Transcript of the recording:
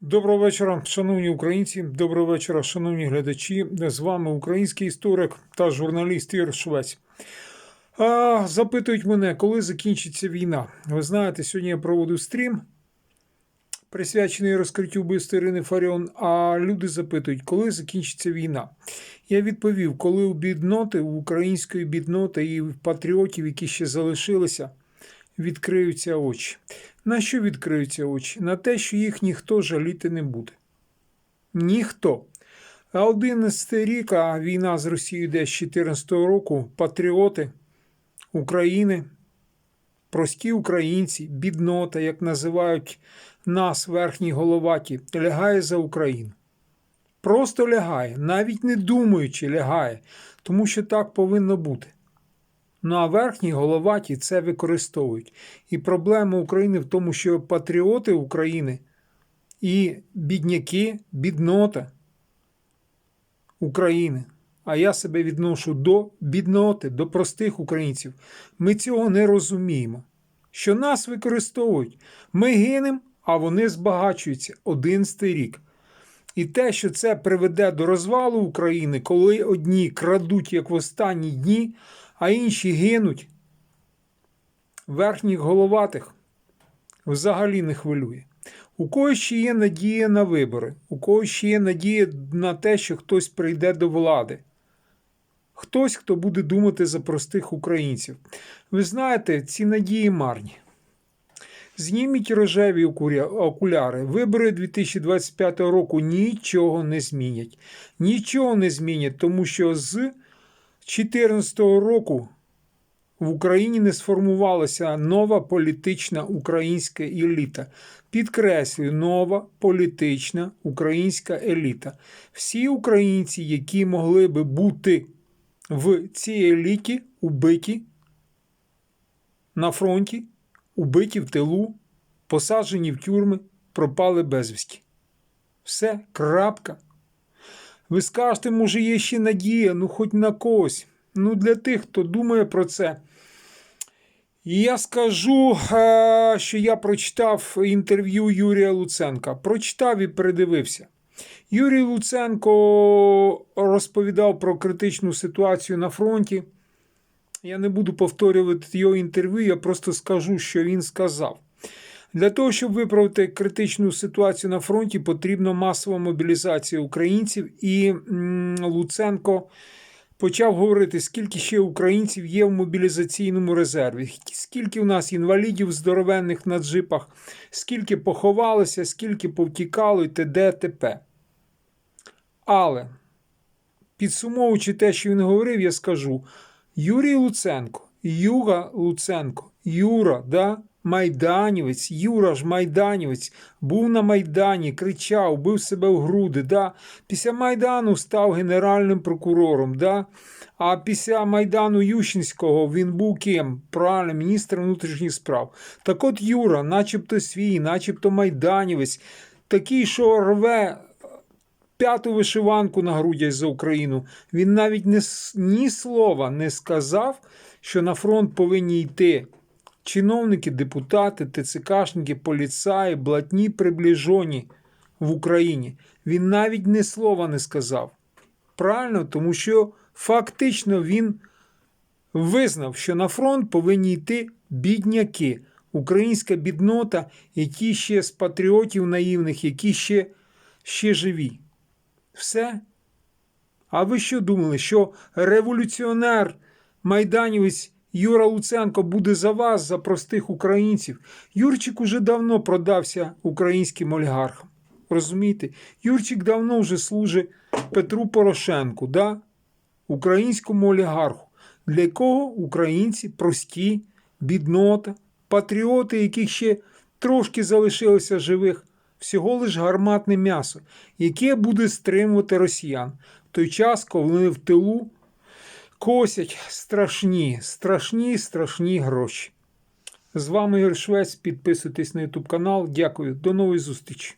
Доброго вечора, шановні українці. Доброго вечора, шановні глядачі. З вами український історик та журналіст Ігор Швець. Запитують мене, коли закінчиться війна. Ви знаєте, сьогодні я проводив стрім, присвячений розкриттю вбивства Ірини Фаріон. А люди запитують, коли закінчиться війна. Я відповів, коли у бідноти, у української бідноти і патріотів, які ще залишилися, відкриються очі. На що відкриються очі? На те, що їх ніхто жаліти не буде. Ніхто. А 11 рік, а війна з Росією йде з 2014 року, патріоти України, прості українці, біднота, як називають нас, верхні головаті, лягає за Україну. Просто лягає, навіть не думаючи, лягає, тому що так повинно бути. Ну а верхні головаті це використовують. І проблема України в тому, що патріоти України і бідняки, біднота України. А я себе відношу до бідноти, до простих українців. Ми цього не розуміємо. Що нас використовують. Ми гинемо, а вони збагачуються 11 рік. І те, що це приведе до розвалу України, коли одні крадуть, як в останні дні, а інші гинуть, верхніх головатих взагалі не хвилює. У когось ще є надія на вибори, у когось ще є надія на те, що хтось прийде до влади. Хтось, хто буде думати за простих українців. Ви знаєте, ці надії марні. Зніміть рожеві окуляри. Вибори 2025 року нічого не змінять. Нічого не змінять, тому що з 2014 року в Україні не сформувалася нова політична українська еліта. Підкреслюю, нова політична українська еліта. Всі українці, які могли би бути в цій еліті, убиті на фронті, убиті в тилу, посаджені в тюрми, пропали безвісті. Все, крапка. Ви скажете, може, є ще надія, ну хоч на когось. Ну, для тих, хто думає про це. І я скажу, е, що я прочитав інтерв'ю Юрія Луценка. Прочитав і передивився. Юрій Луценко розповідав про критичну ситуацію на фронті. Я не буду повторювати його інтерв'ю, я просто скажу, що він сказав. Для того, щоб виправити критичну ситуацію на фронті, потрібна масова мобілізація українців. І Луценко почав говорити, скільки ще українців є в мобілізаційному резерві, скільки в нас інвалідів здоровенних на джипах, скільки поховалося, скільки повтікало і т.д. т.п. Але, підсумовуючи те, що він говорив, я скажу: Юрій Луценко, Юга Луценко, Юра, да? Майданівець, Юра ж Майданівець, був на Майдані, кричав, бив себе в груди. Да? Після Майдану став генеральним прокурором. Да? А після Майдану Ющинського він був ким? Правильно, міністром внутрішніх справ. Так от Юра, начебто свій, начебто майданівець, такий, що рве п'яту вишиванку на грудях за Україну. Він навіть не, ні слова не сказав, що на фронт повинні йти. Чиновники, депутати, ТЦКшники, поліцаї, блатні приближені в Україні. Він навіть ні слова не сказав. Правильно, тому що фактично він визнав, що на фронт повинні йти бідняки, українська біднота, які ще з патріотів наївних, які ще, ще живі. Все. А ви що думали, що революціонер, майданівець? Юра Луценко буде за вас, за простих українців. Юрчик уже давно продався українським олігархам. Розумієте? Юрчик давно вже служить Петру Порошенку, да? українському олігарху, для якого українці прості, біднота, патріоти, яких ще трошки залишилося живих, всього лиш гарматне м'ясо, яке буде стримувати росіян в той час, коли в тилу косять страшні, страшні, страшні гроші. З вами Ігор Швець. Підписуйтесь на YouTube канал. Дякую. До нової зустрічі.